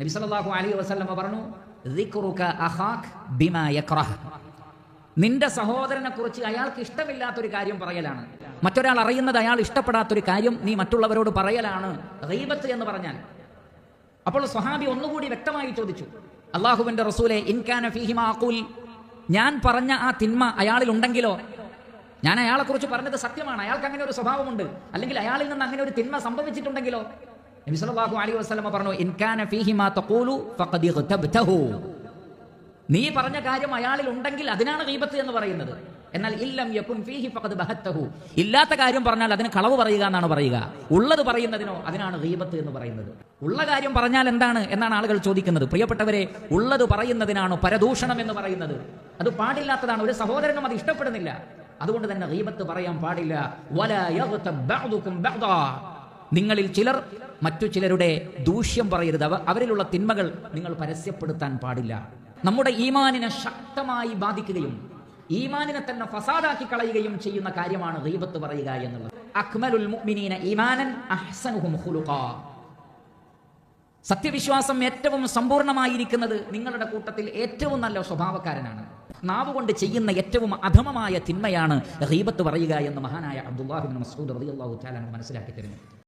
നബി സല്ലല്ലാഹു അലൈഹി വസല്ലമ പറഞ്ഞു "ദിക്റുക അഖാക് ബിമാ യക്റഹ്." നിന്റെ സഹോദരനെ കുറിച്ച് അയാൾക്ക് ഇഷ്ടമില്ലാത്തൊരു കാര്യം പറയലാണ്. മറ്റൊരാൾ അറിയുന്നത് അയാൾ ഇഷ്ടപ്പെടാത്തൊരു കാര്യം നീ മറ്റുള്ളവരോട് പറയലാണ്. റീബത്ത് എന്ന് പറഞ്ഞാൽ. അപ്പോൾ സ്വഹാബി ഒന്നുകൂടി വ്യക്തമായി ചോദിച്ചു അള്ളാഹുവിന്റെ റസൂലെ അഖുൽ. ഞാൻ പറഞ്ഞ ആ തിന്മ അയാളിൽ ഉണ്ടെങ്കിലോ ഞാൻ അയാളെ കുറിച്ച് പറഞ്ഞത് സത്യമാണ്. അയാൾക്ക് അങ്ങനെ ഒരു സ്വഭാവമുണ്ട്. അല്ലെങ്കിൽ അയാളിൽ നിന്ന് അങ്ങനെ ഒരു തിന്മ സംഭവിച്ചിട്ടുണ്ടെങ്കിലോ? നബി സല്ലല്ലാഹു അലൈഹി വസല്ലമ പറഞ്ഞു ഇൻകാന മാ തഖൂലു ഫഖദ് ഇഗ്തബ്തഹു. നീ പറഞ്ഞ കാര്യം അയാളിൽ ഉണ്ടെങ്കിൽ അതിനാണ് ഗീബത്ത് എന്ന് പറയുന്നത്. എന്നാൽ ഇല്ലം യകുൻ ഫീഹി ഫഖദ് ബഹത്തഹു. ഇല്ലാത്ത കാര്യം പറഞ്ഞാൽ അതിന് കളവ് പറയുക എന്നാണ് പറയുക. ഉള്ളത് പറയുന്നതിനോ അതിനാണ് ഗീബത്ത് എന്ന് പറയുന്നത്. ഉള്ള കാര്യം പറഞ്ഞാൽ എന്താണ് എന്നാണ് ആളുകൾ ചോദിക്കുന്നത്. പ്രിയപ്പെട്ടവരെ ഉള്ളത് പറയുന്നതിനാണ് പരദൂഷണം എന്ന് പറയുന്നത്? അത് പാടില്ലാത്തതാണ്. ഒരു സഹോദരനും അത് ഇഷ്ടപ്പെടുന്നില്ല. അതുകൊണ്ട് തന്നെ ഗീബത്ത് പറയാൻ പാടില്ല. വല നിങ്ങളിൽ ചിലർ മറ്റു ചിലരുടെ ദൂഷ്യം പറയരുത്. അവ അവരിലുള്ള തിന്മകൾ നിങ്ങൾ പരസ്യപ്പെടുത്താൻ പാടില്ല. നമ്മുടെ ഈമാനിനെ ശക്തമായി ബാധിക്കുകയും ഈമാനിനെ തന്നെ ഫസാദാക്കി കളയുകയും ചെയ്യുന്ന കാര്യമാണ് ദൈവത്ത് പറയുക എന്നുള്ളത്. അക്മലുൽ മുഅ്മിനീന ഈമാനൻ സത്യവിശ്വാസം ഏറ്റവും സമ്പൂർണമായിരിക്കുന്നത് നിങ്ങളുടെ കൂട്ടത്തിൽ ഏറ്റവും നല്ല സ്വഭാവക്കാരനാണ്. നാവ് കൊണ്ട് ചെയ്യുന്ന ഏറ്റവും അധമമായ തിന്മയാണ് റീബത്ത് പറയുക എന്ന് മഹാനായ അബ്ദുല്ലാഹിബിൻ മസൂദ് റളിയല്ലാഹു തആല മനസ്സിലാക്കി തരുന്നു.